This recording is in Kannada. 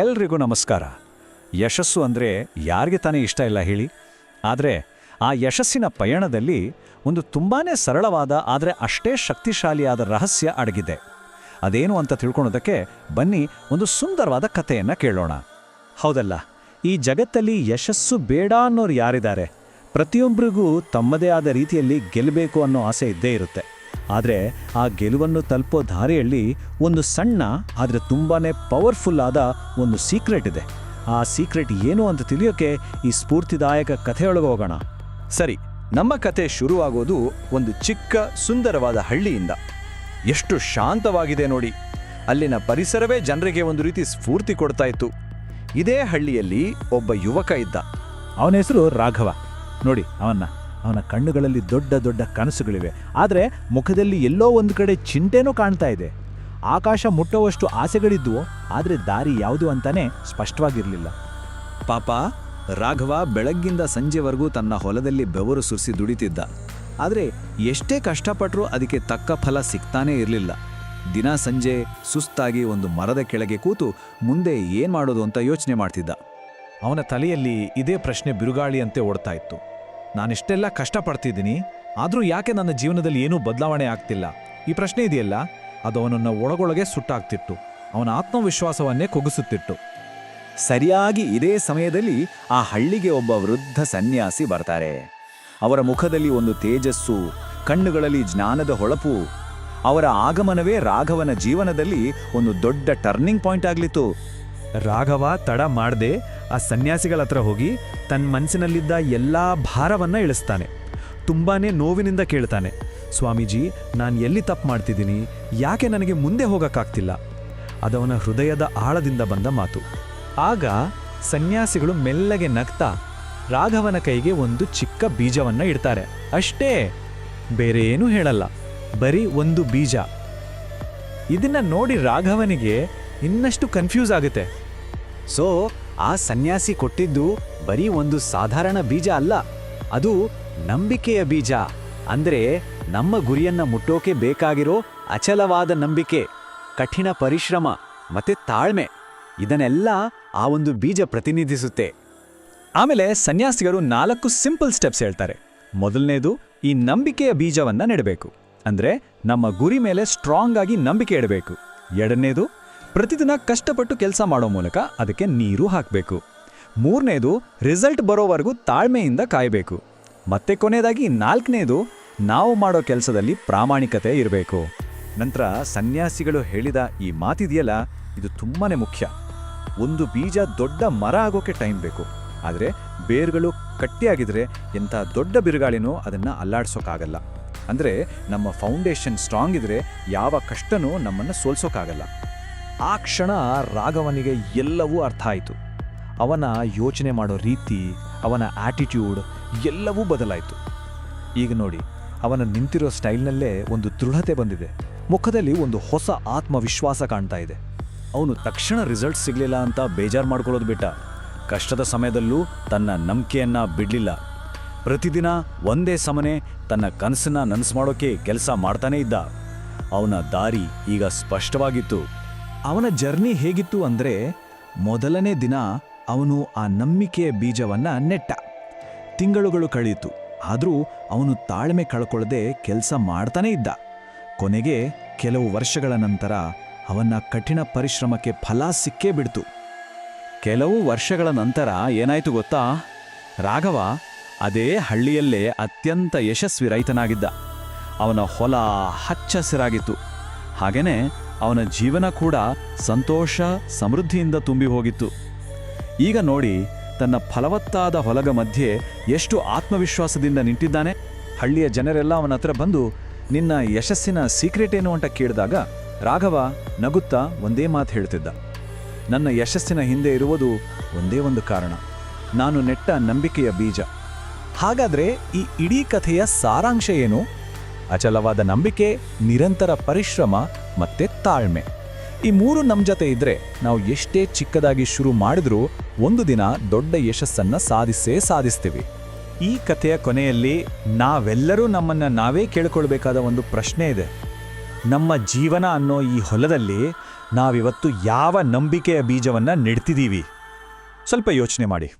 ಎಲ್ರಿಗೂ ನಮಸ್ಕಾರ. ಯಶಸ್ಸು ಅಂದರೆ ಯಾರಿಗೆ ತಾನೇ ಇಷ್ಟ ಇಲ್ಲ ಹೇಳಿ. ಆದರೆ ಆ ಯಶಸ್ಸಿನ ಪಯಣದಲ್ಲಿ ಒಂದು ತುಂಬಾನೇ ಸರಳವಾದ, ಆದರೆ ಅಷ್ಟೇ ಶಕ್ತಿಶಾಲಿಯಾದ ರಹಸ್ಯ ಅಡಗಿದೆ. ಅದೇನು ಅಂತ ತಿಳ್ಕೊಳೋದಕ್ಕೆ ಬನ್ನಿ ಒಂದು ಸುಂದರವಾದ ಕಥೆಯನ್ನು ಕೇಳೋಣ. ಹೌದಲ್ಲ, ಈ ಜಗತ್ತಲ್ಲಿ ಯಶಸ್ಸು ಬೇಡ ಅನ್ನೋರು ಯಾರಿದ್ದಾರೆ? ಪ್ರತಿಯೊಬ್ಬರಿಗೂ ತಮ್ಮದೇ ಆದ ರೀತಿಯಲ್ಲಿ ಗೆಲ್ಲಬೇಕು ಅನ್ನೋ ಆಸೆ ಇದ್ದೇ ಇರುತ್ತೆ. ಆದರೆ ಆ ಗೆಲುವನ್ನು ತಲುಪೋ ದಾರಿಯಲ್ಲಿ ಒಂದು ಸಣ್ಣ, ಆದರೆ ತುಂಬಾ ಪವರ್ಫುಲ್ ಆದ ಒಂದು ಸೀಕ್ರೆಟ್ ಇದೆ. ಆ ಸೀಕ್ರೆಟ್ ಏನು ಅಂತ ತಿಳಿಯೋಕೆ ಈ ಸ್ಫೂರ್ತಿದಾಯಕ ಕಥೆಯೊಳಗೆ ಹೋಗೋಣ. ಸರಿ, ನಮ್ಮ ಕತೆ ಶುರುವಾಗೋದು ಒಂದು ಚಿಕ್ಕ, ಸುಂದರವಾದ ಹಳ್ಳಿಯಿಂದ. ಎಷ್ಟು ಶಾಂತವಾಗಿದೆ ನೋಡಿ. ಅಲ್ಲಿನ ಪರಿಸರವೇ ಜನರಿಗೆ ಒಂದು ರೀತಿ ಸ್ಫೂರ್ತಿ ಕೊಡ್ತಾ ಇತ್ತು. ಇದೇ ಹಳ್ಳಿಯಲ್ಲಿ ಒಬ್ಬ ಯುವಕ ಇದ್ದ. ಅವನ ಹೆಸರು ರಾಘವ. ನೋಡಿ, ಅವನ್ನ. ಅವನ ಕಣ್ಣುಗಳಲ್ಲಿ ದೊಡ್ಡ ದೊಡ್ಡ ಕನಸುಗಳಿವೆ. ಆದರೆ ಮುಖದಲ್ಲಿ ಎಲ್ಲೋ ಒಂದು ಕಡೆ ಚಿಂತೆನೂ ಕಾಣ್ತಾ ಇದೆ. ಆಕಾಶ ಮುಟ್ಟುವಷ್ಟು ಆಸೆಗಳಿದ್ವು ಆದರೆ ದಾರಿ ಯಾವುದು ಅಂತಾನೆ ಸ್ಪಷ್ಟವಾಗಿರಲಿಲ್ಲ. ಪಾಪ ರಾಘವ ಬೆಳಗ್ಗಿಂದ ಸಂಜೆವರೆಗೂ ತನ್ನ ಹೊಲದಲ್ಲಿ ಬೆವರು ಸುರಿಸಿ ದುಡಿತಿದ್ದ. ಆದರೆ ಎಷ್ಟೇ ಕಷ್ಟಪಟ್ಟರೂ ಅದಕ್ಕೆ ತಕ್ಕ ಫಲ ಸಿಗ್ತಾನೇ ಇರಲಿಲ್ಲ. ದಿನ ಸಂಜೆ ಸುಸ್ತಾಗಿ ಒಂದು ಮರದ ಕೆಳಗೆ ಕೂತು ಮುಂದೆ ಏನ್ ಮಾಡೋದು ಅಂತ ಯೋಚನೆ ಮಾಡ್ತಿದ್ದ. ಅವನ ತಲೆಯಲ್ಲಿ ಇದೇ ಪ್ರಶ್ನೆ ಬಿರುಗಾಳಿಯಂತೆ ಓಡ್ತಾ ಇತ್ತು. ನಾನಿಷ್ಟೆಲ್ಲ ಕಷ್ಟಪಡ್ತಿದ್ದೀನಿ, ಆದರೂ ಯಾಕೆ ನನ್ನ ಜೀವನದಲ್ಲಿ ಏನೂ ಬದಲಾವಣೆ ಆಗ್ತಿಲ್ಲ? ಈ ಪ್ರಶ್ನೆ ಇದೆಯಲ್ಲ? ಅದು ಅವನನ್ನು ಒಳಗೊಳಗೆ ಸುಟ್ಟಾಗ್ತಿತ್ತು. ಅವನ ಆತ್ಮವಿಶ್ವಾಸವನ್ನೇ ಕುಗ್ಗಿಸುತ್ತಿತ್ತು. ಸರಿಯಾಗಿ ಇದೇ ಸಮಯದಲ್ಲಿ ಆ ಹಳ್ಳಿಗೆ ಒಬ್ಬ ವೃದ್ಧ ಸನ್ಯಾಸಿ ಬರ್ತಾರೆ. ಅವರ ಮುಖದಲ್ಲಿ ಒಂದು ತೇಜಸ್ಸು, ಕಣ್ಣುಗಳಲ್ಲಿ ಜ್ಞಾನದ ಹೊಳಪು, ಅವರ ಆಗಮನವೇ ರಾಘವನ ಜೀವನದಲ್ಲಿ ಒಂದು ದೊಡ್ಡ ಟರ್ನಿಂಗ್ ಪಾಯಿಂಟ್ ಆಗ್ಲಿತ್ತು. ರಾಘವ ತಡ ಮಾಡದೆ ಆ ಸನ್ಯಾಸಿಗಳ ಹತ್ರ ಹೋಗಿ ತನ್ನ ಮನಸ್ಸಿನಲ್ಲಿದ್ದ ಎಲ್ಲ ಭಾರವನ್ನು ಇಳಿಸ್ತಾನೆ. ತುಂಬಾ ನೋವಿನಿಂದ ಕೇಳ್ತಾನೆ, ಸ್ವಾಮೀಜಿ, ನಾನು ಎಲ್ಲಿ ತಪ್ಪು ಮಾಡ್ತಿದ್ದೀನಿ? ಯಾಕೆ ನನಗೆ ಮುಂದೆ ಹೋಗೋಕ್ಕಾಗ್ತಿಲ್ಲ? ಅದವನ ಹೃದಯದ ಆಳದಿಂದ ಬಂದ ಮಾತು. ಆಗ ಸನ್ಯಾಸಿಗಳು ಮೆಲ್ಲಗೆ ನಗ್ತಾ ರಾಘವನ ಕೈಗೆ ಒಂದು ಚಿಕ್ಕ ಬೀಜವನ್ನ ಇಡ್ತಾರೆ. ಅಷ್ಟೇ, ಬೇರೆ ಏನೂ ಹೇಳಲ್ಲ, ಬರೀ ಒಂದು ಬೀಜ. ಇದನ್ನ ನೋಡಿ ರಾಘವನಿಗೆ ಇನ್ನಷ್ಟು ಕನ್ಫ್ಯೂಸ್ ಆಗುತ್ತೆ. ಸೊ ಆ ಸನ್ಯಾಸಿ ಕೊಟ್ಟಿದ್ದು ಬರೀ ಒಂದು ಸಾಧಾರಣ ಬೀಜ ಅಲ್ಲ, ಅದು ನಂಬಿಕೆಯ ಬೀಜ. ಅಂದ್ರೆ ನಮ್ಮ ಗುರಿಯನ್ನ ಮುಟ್ಟೋಕೆ ಬೇಕಾಗಿರೋ ಅಚಲವಾದ ನಂಬಿಕೆ, ಕಠಿಣ ಪರಿಶ್ರಮ ಮತ್ತೆ ತಾಳ್ಮೆ, ಇದನ್ನೆಲ್ಲ ಆ ಒಂದು ಬೀಜ ಪ್ರತಿನಿಧಿಸುತ್ತೆ. ಆಮೇಲೆ ಸನ್ಯಾಸಿಗರು ನಾಲ್ಕು ಸಿಂಪಲ್ ಸ್ಟೆಪ್ಸ್ ಹೇಳ್ತಾರೆ. ಮೊದಲನೇದು, ಈ ನಂಬಿಕೆಯ ಬೀಜವನ್ನ ನೆಡಬೇಕು. ಅಂದ್ರೆ ನಮ್ಮ ಗುರಿ ಮೇಲೆ ಸ್ಟ್ರಾಂಗ್ ಆಗಿ ನಂಬಿಕೆ ಇಡಬೇಕು. ಎರಡನೇದು ಪ್ರತಿದಿನ ಕಷ್ಟಪಟ್ಟು ಕೆಲಸ ಮಾಡೋ ಮೂಲಕ ಅದಕ್ಕೆ ನೀರು ಹಾಕಬೇಕು. ಮೂರನೇದು ರಿಸಲ್ಟ್ ಬರೋವರೆಗೂ ತಾಳ್ಮೆಯಿಂದ ಕಾಯಬೇಕು. ಮತ್ತೆ ಕೊನೆಯದಾಗಿ ನಾಲ್ಕನೇದು, ನಾವು ಮಾಡೋ ಕೆಲಸದಲ್ಲಿ ಪ್ರಾಮಾಣಿಕತೆ ಇರಬೇಕು. ನಂತರ ಸನ್ಯಾಸಿಗಳು ಹೇಳಿದ ಈ ಮಾತಿದೆಯಲ್ಲ, ಇದು ತುಂಬಾ ಮುಖ್ಯ. ಒಂದು ಬೀಜ ದೊಡ್ಡ ಮರ ಆಗೋಕೆ ಟೈಮ್ ಬೇಕು. ಆದರೆ ಬೇರುಗಳು ಕಟ್ಟಿಯಾಗಿದ್ರೆ ಎಂಥ ದೊಡ್ಡ ಬಿರುಗಾಳಿನೂ ಅದನ್ನು ಅಲ್ಲಾಡ್ಸೋಕ್ಕಾಗಲ್ಲ ಅಂದರೆ ನಮ್ಮ ಫೌಂಡೇಶನ್ ಸ್ಟ್ರಾಂಗ್ ಇದ್ರೆ ಯಾವ ಕಷ್ಟನೂ ನಮ್ಮನ್ನು ಸೋಲ್ಸೋಕ್ಕಾಗಲ್ಲ ಆ ಕ್ಷಣ ರಾಘವನಿಗೆ ಎಲ್ಲವೂ ಅರ್ಥ ಆಯಿತು. ಅವನ ಯೋಚನೆ ಮಾಡೋ ರೀತಿ, ಅವನ ಆಟಿಟ್ಯೂಡ್ ಎಲ್ಲವೂ ಬದಲಾಯಿತು. ಈಗ ನೋಡಿ, ಅವನ ನಿಂತಿರೋ ಸ್ಟೈಲ್ನಲ್ಲೇ ಒಂದು ದೃಢತೆ ಬಂದಿದೆ. ಮುಖದಲ್ಲಿ ಒಂದು ಹೊಸ ಆತ್ಮವಿಶ್ವಾಸ ಕಾಣ್ತಾ ಇದೆ. ಅವನು ತಕ್ಷಣ ರಿಸಲ್ಟ್ ಸಿಗಲಿಲ್ಲ ಅಂತ ಬೇಜಾರು ಮಾಡ್ಕೊಳ್ಳೋದು ಬಿಟ್ಟ. ಕಷ್ಟದ ಸಮಯದಲ್ಲೂ ತನ್ನ ನಂಬಿಕೆಯನ್ನು ಬಿಡಲಿಲ್ಲ. ಪ್ರತಿದಿನ ಒಂದೇ ಸಮನೆ ತನ್ನ ಕನಸನ್ನ ನನಸು ಮಾಡೋಕೆ ಕೆಲಸ ಮಾಡ್ತಾನೇ ಇದ್ದ. ಅವನ ದಾರಿ ಈಗ ಸ್ಪಷ್ಟವಾಗಿತ್ತು. ಅವನ ಜರ್ನಿ ಹೇಗಿತ್ತು ಅಂದರೆ ಮೊದಲನೇ ದಿನ ಅವನು ಆ ನಂಬಿಕೆಯ ಬೀಜವನ್ನು ನೆಟ್ಟ. ತಿಂಗಳುಗಳು ಕಳೆಯಿತು ಆದರೂ ಅವನು ತಾಳ್ಮೆ ಕಳ್ಕೊಳ್ಳದೆ ಕೆಲಸ ಮಾಡ್ತಾನೇ ಇದ್ದ. ಕೊನೆಗೆ ಕೆಲವು ವರ್ಷಗಳ ನಂತರ ಅವನ ಕಠಿಣ ಪರಿಶ್ರಮಕ್ಕೆ ಫಲ ಸಿಕ್ಕೇ ಬಿಡ್ತು. ಕೆಲವು ವರ್ಷಗಳ ನಂತರ ಏನಾಯ್ತು ಗೊತ್ತಾ? ರಾಘವ ಅದೇ ಹಳ್ಳಿಯಲ್ಲೇ ಅತ್ಯಂತ ಯಶಸ್ವಿ ರೈತನಾಗಿದ್ದ. ಅವನ ಹೊಲ ಹಚ್ಚಸಿರಾಗಿತ್ತು. ಹಾಗೇನೆ ಅವನ ಜೀವನ ಕೂಡ ಸಂತೋಷ, ಸಮೃದ್ಧಿಯಿಂದ ತುಂಬಿ ಹೋಗಿತ್ತು. ಈಗ ನೋಡಿ ತನ್ನ ಫಲವತ್ತಾದ ಹೊಲಗ ಮಧ್ಯೆ ಎಷ್ಟು ಆತ್ಮವಿಶ್ವಾಸದಿಂದ ನಿಂತಿದ್ದಾನೆ. ಹಳ್ಳಿಯ ಜನರೆಲ್ಲ ಅವನ ಹತ್ರ ಬಂದು, ನಿನ್ನ ಯಶಸ್ಸಿನ ಸೀಕ್ರೆಟ್ ಏನು? ಅಂತ ಕೇಳಿದಾಗ ರಾಘವ ನಗುತ್ತಾ ಒಂದೇ ಮಾತು ಹೇಳ್ತಿದ್ದ. ನನ್ನ ಯಶಸ್ಸಿನ ಹಿಂದೆ ಇರುವುದು ಒಂದೇ ಒಂದು ಕಾರಣ. ನಾನು ನೆಟ್ಟ ನಂಬಿಕೆಯ ಬೀಜ. ಹಾಗಾದರೆ ಈ ಇಡೀ ಕಥೆಯ ಸಾರಾಂಶ ಏನು? ಅಚಲವಾದ ನಂಬಿಕೆ, ನಿರಂತರ ಪರಿಶ್ರಮ ಮತ್ತೆ ತಾಳ್ಮೆ. ಈ ಮೂರು ನಮ್ಮ ಜೊತೆ ಇದ್ರೆ ನಾವು ಎಷ್ಟೇ ಚಿಕ್ಕದಾಗಿ ಶುರು ಮಾಡಿದ್ರೂ ಒಂದು ದಿನ ದೊಡ್ಡ ಯಶಸ್ಸನ್ನು ಸಾಧಿಸೇ ಸಾಧಿಸ್ತೀವಿ. ಈ ಕಥೆಯ ಕೊನೆಯಲ್ಲಿ ನಾವೆಲ್ಲರೂ ನಮ್ಮನ್ನು ನಾವೇ ಕೇಳ್ಕೊಳ್ಬೇಕಾದ ಒಂದು ಪ್ರಶ್ನೆ ಇದೆ. ನಮ್ಮ ಜೀವನ ಅನ್ನೋ ಈ ಹೊಲದಲ್ಲಿ ನಾವಿವತ್ತು ಯಾವ ನಂಬಿಕೆಯ ಬೀಜವನ್ನು ನೆಡ್ತಿದ್ದೀವಿ ಸ್ವಲ್ಪ ಯೋಚನೆ ಮಾಡಿ.